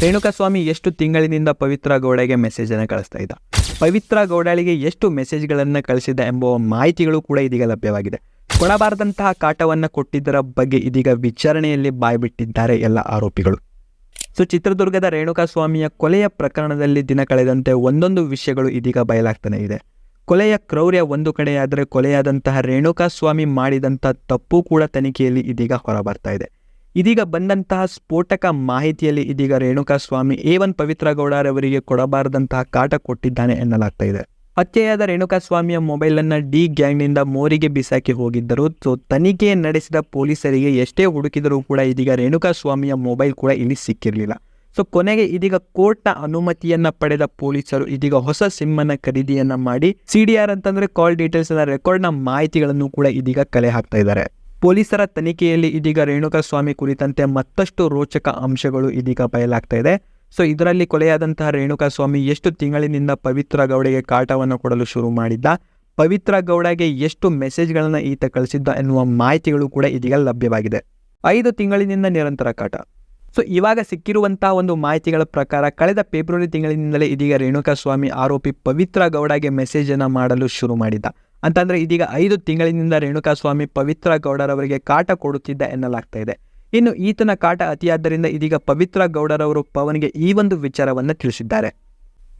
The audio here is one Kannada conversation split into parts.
ರೇಣುಕಾಸ್ವಾಮಿ ಎಷ್ಟು ತಿಂಗಳಿನಿಂದ ಪವಿತ್ರ ಗೌಡಗೆ ಮೆಸೇಜ್ ಅನ್ನು ಕಳಿಸ್ತಾ ಇದ್ದ? ಪವಿತ್ರ ಗೌಡಾಳಿಗೆ ಎಷ್ಟು ಮೆಸೇಜ್ಗಳನ್ನು ಕಳಿಸಿದ ಎಂಬ ಮಾಹಿತಿಗಳು ಕೂಡ ಇದೀಗ ಲಭ್ಯವಾಗಿದೆ. ಕೊಡಬಾರದಂತಹ ಕಾಟವನ್ನು ಕೊಟ್ಟಿದ್ದರ ಬಗ್ಗೆ ಇದೀಗ ವಿಚಾರಣೆಯಲ್ಲಿ ಬಾಯ್ಬಿಟ್ಟಿದ್ದಾರೆ ಎಲ್ಲ ಆರೋಪಿಗಳು. ಸೊ, ಚಿತ್ರದುರ್ಗದ ರೇಣುಕಾಸ್ವಾಮಿಯ ಕೊಲೆಯ ಪ್ರಕರಣದಲ್ಲಿ ದಿನ ಕಳೆದಂತೆ ಒಂದೊಂದು ವಿಷಯಗಳು ಇದೀಗ ಬಯಲಾಗ್ತಾನೆ ಇದೆ. ಕೊಲೆಯ ಕ್ರೌರ್ಯ ಒಂದು ಕಡೆಯಾದರೆ ಕೊಲೆಯಾದಂತಹ ರೇಣುಕಾಸ್ವಾಮಿ ಮಾಡಿದಂಥ ತಪ್ಪು ಕೂಡ ತನಿಖೆಯಲ್ಲಿ ಇದೀಗ ಹೊರಬರ್ತಾ ಇದೆ. ಇದೀಗ ಬಂದಂತಹ ಸ್ಫೋಟಕ ಮಾಹಿತಿಯಲ್ಲಿ ಇದೀಗ ರೇಣುಕಾಸ್ವಾಮಿ ಎ ಒನ್ ಪವಿತ್ರ ಗೌಡರವರಿಗೆ ಕೊಡಬಾರದಂತಹ ಕಾಟ ಕೊಟ್ಟಿದ್ದಾನೆ ಎನ್ನಲಾಗ್ತಾ ಇದೆ. ಹತ್ಯೆಯಾದ ರೇಣುಕಾಸ್ವಾಮಿಯ ಮೊಬೈಲನ್ನು ಡಿ ಗ್ಯಾಂಗ್ನಿಂದ ಮೋರಿಗೆ ಬಿಸಾಕಿ ಹೋಗಿದ್ದರು. ಸೊ, ತನಿಖೆ ನಡೆಸಿದ ಪೊಲೀಸರಿಗೆ ಎಷ್ಟೇ ಹುಡುಕಿದರೂ ಕೂಡ ಇದೀಗ ರೇಣುಕಾಸ್ವಾಮಿಯ ಮೊಬೈಲ್ ಕೂಡ ಇಲ್ಲಿ ಸಿಕ್ಕಿರಲಿಲ್ಲ. ಸೊ, ಕೊನೆಗೆ ಇದೀಗ ಕೋರ್ಟ್ನ ಅನುಮತಿಯನ್ನ ಪಡೆದ ಪೊಲೀಸರು ಇದೀಗ ಹೊಸ ಸಿಮ್ಮನ್ನು ಖರೀದಿಯನ್ನ ಮಾಡಿ, ಸಿ ಡಿ ಆರ್ ಅಂತಂದ್ರೆ ಕಾಲ್ ಡೀಟೇಲ್ಸ್ ರೆಕಾರ್ಡ್ನ ಮಾಹಿತಿಗಳನ್ನು ಕೂಡ ಇದೀಗ ಕಲೆ ಹಾಕ್ತಾ ಇದ್ದಾರೆ. ಪೊಲೀಸರ ತನಿಖೆಯಲ್ಲಿ ಇದೀಗ ರೇಣುಕಾಸ್ವಾಮಿ ಕುರಿತಂತೆ ಮತ್ತಷ್ಟು ರೋಚಕ ಅಂಶಗಳು ಇದೀಗ ಬಯಲಾಗ್ತಾ ಇದೆ. ಸೊ, ಇದರಲ್ಲಿ ಕೊಲೆಯಾದಂತಹ ರೇಣುಕಾಸ್ವಾಮಿ ಎಷ್ಟು ತಿಂಗಳಿನಿಂದ ಪವಿತ್ರ ಗೌಡಗೆ ಕಾಟವನ್ನು ಕೊಡಲು ಶುರು ಮಾಡಿದ್ದ, ಪವಿತ್ರ ಗೌಡಗೆ ಎಷ್ಟು ಮೆಸೇಜ್ಗಳನ್ನು ಈತ ಕಳಿಸಿದ್ದ ಎನ್ನುವ ಮಾಹಿತಿಗಳು ಕೂಡ ಇದೀಗ ಲಭ್ಯವಾಗಿದೆ. ಐದು ತಿಂಗಳಿನಿಂದ ನಿರಂತರ ಕಾಟ. ಸೊ, ಇವಾಗ ಸಿಕ್ಕಿರುವಂತಹ ಒಂದು ಮಾಹಿತಿಗಳ ಪ್ರಕಾರ ಕಳೆದ ಫೆಬ್ರವರಿ ತಿಂಗಳಿನಿಂದಲೇ ಇದೀಗ ರೇಣುಕಾಸ್ವಾಮಿ ಆರೋಪಿ ಪವಿತ್ರ ಗೌಡಗೆ ಮೆಸೇಜನ್ನು ಮಾಡಲು ಶುರು ಮಾಡಿದ್ದ. ಅಂತಂದ್ರೆ ಇದೀಗ ಐದು ತಿಂಗಳಿನಿಂದ ರೇಣುಕಾಸ್ವಾಮಿ ಪವಿತ್ರ ಗೌಡರವರಿಗೆ ಕಾಟ ಕೊಡುತ್ತಿದ್ದ ಎನ್ನಲಾಗ್ತಾ ಇದೆ. ಇನ್ನು ಈತನ ಕಾಟ ಅತಿಯಾದ್ದರಿಂದ ಇದೀಗ ಪವಿತ್ರ ಗೌಡರವರು ಪವನ್ಗೆ ಈ ಒಂದು ವಿಚಾರವನ್ನು ತಿಳಿಸಿದ್ದಾರೆ.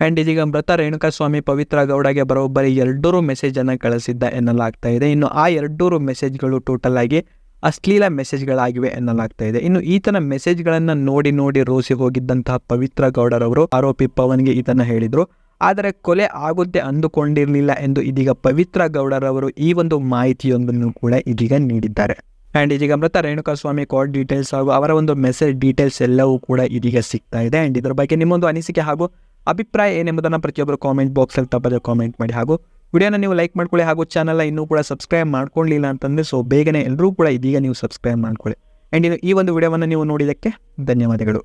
ಆ್ಯಂಡ್ ಇದೀಗ ಮೃತ ರೇಣುಕಾಸ್ವಾಮಿ ಪವಿತ್ರ ಗೌಡಗೆ ಬರೋಬ್ಬರಿ ಎರಡೂರು ಮೆಸೇಜನ್ನು ಕಳಿಸಿದ್ದ ಎನ್ನಲಾಗ್ತಾ ಇದೆ. ಇನ್ನು ಆ ಎರಡೂರು ಮೆಸೇಜ್ಗಳು ಟೋಟಲ್ ಆಗಿ ಅಶ್ಲೀಲ ಮೆಸೇಜ್ಗಳಾಗಿವೆ ಎನ್ನಲಾಗ್ತಾ ಇದೆ. ಇನ್ನು ಈತನ ಮೆಸೇಜ್ಗಳನ್ನು ನೋಡಿ ನೋಡಿ ರೋಸಿ ಹೋಗಿದ್ದಂತಹ ಪವಿತ್ರ ಗೌಡರವರು ಆರೋಪಿ ಪವನ್ಗೆ ಈತನ ಹೇಳಿದ್ರು. ಆದರೆ ಕೊಲೆ ಆಗುತ್ತೆ ಅಂದುಕೊಂಡಿರಲಿಲ್ಲ ಎಂದು ಇದೀಗ ಪವಿತ್ರ ಗೌಡರವರು ಈ ಒಂದು ಮಾಹಿತಿಯೊಂದನ್ನು ಕೂಡ ಇದೀಗ ನೀಡಿದ್ದಾರೆ. ಆ್ಯಂಡ್ ಇದೀಗ ಮೃತ ರೇಣುಕಾಸ್ವಾಮಿ ಕಾಲ್ ಡೀಟೇಲ್ಸ್ ಹಾಗೂ ಅವರ ಒಂದು ಮೆಸೇಜ್ ಡೀಟೇಲ್ಸ್ ಎಲ್ಲವೂ ಕೂಡ ಇದೀಗ ಸಿಗ್ತಾ ಇದೆ. ಆ್ಯಂಡ್ ಇದರ ಬಗ್ಗೆ ನಿಮ್ಮೊಂದು ಅನಿಸಿಕೆ ಹಾಗೂ ಅಭಿಪ್ರಾಯ ಏನೆಂಬುದನ್ನು ಪ್ರತಿಯೊಬ್ಬರು ಕಾಮೆಂಟ್ ಬಾಕ್ಸಲ್ಲಿ ತಪ್ಪದೆ ಕಾಮೆಂಟ್ ಮಾಡಿ. ಹಾಗೂ ವಿಡಿಯೋನ ನೀವು ಲೈಕ್ ಮಾಡ್ಕೊಳ್ಳಿ ಹಾಗೂ ಚಾನಲ್ನ ಇನ್ನೂ ಕೂಡ ಸಬ್ಸ್ಕ್ರೈಬ್ ಮಾಡ್ಕೊಳ್ಳಿಲ್ಲ ಅಂತಂದರೆ ಸೊ ಬೇಗನೆ ಎಲ್ಲರೂ ಕೂಡ ಇದೀಗ ನೀವು ಸಬ್ಸ್ಕ್ರೈಬ್ ಮಾಡ್ಕೊಳ್ಳಿ. ಆ್ಯಂಡ್ ಇನ್ನು ಈ ಒಂದು ವಿಡಿಯೋವನ್ನು ನೀವು ನೋಡಿದ್ದಕ್ಕೆ ಧನ್ಯವಾದಗಳು.